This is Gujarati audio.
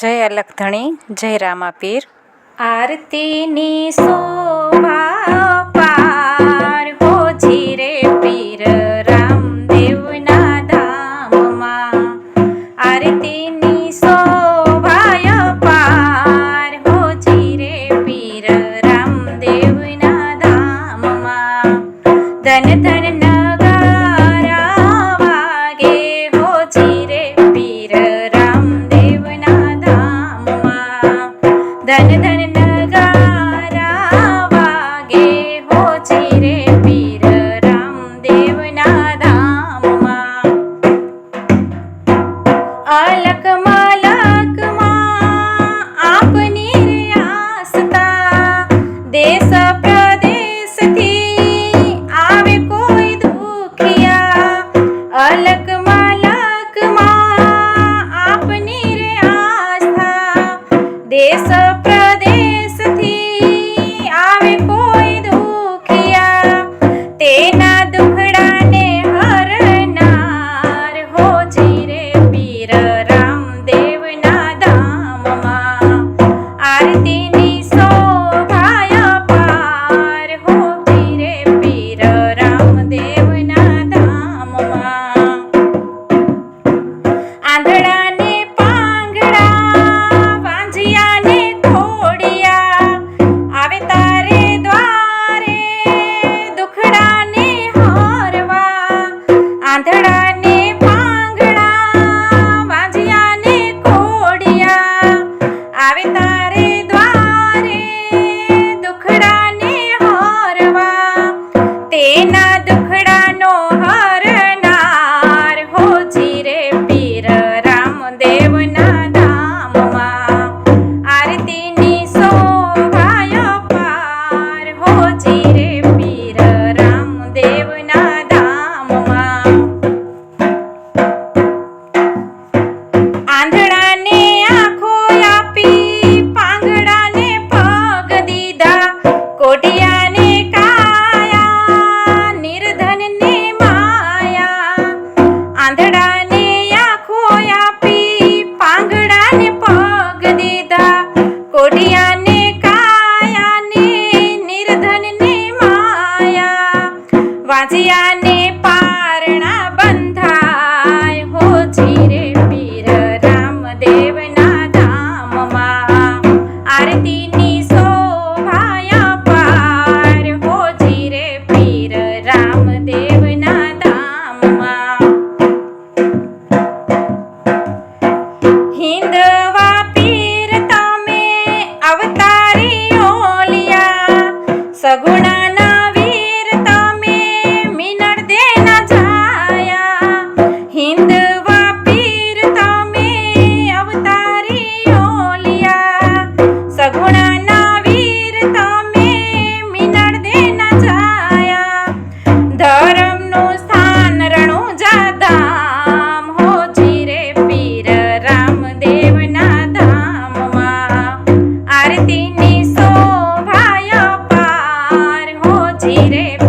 જય અલખધણી જય રામાપીર. આરતીની શોભા પાર હોજી રે પીર રામદેવના ધામમાં. આરતીની શોભા પાર હોજી રે પીર રામદેવના ધામમાં. ધન ધન વાજિયાને પારણા બંધાય હો જીરે પીર રામદેવના ધામમાં. આરતીની શોભાયા પાર હો જીરે પીર રામદેવના ધામમાં. હિંદવા પીર તમે અવતારી હિન્દ સગુણા day.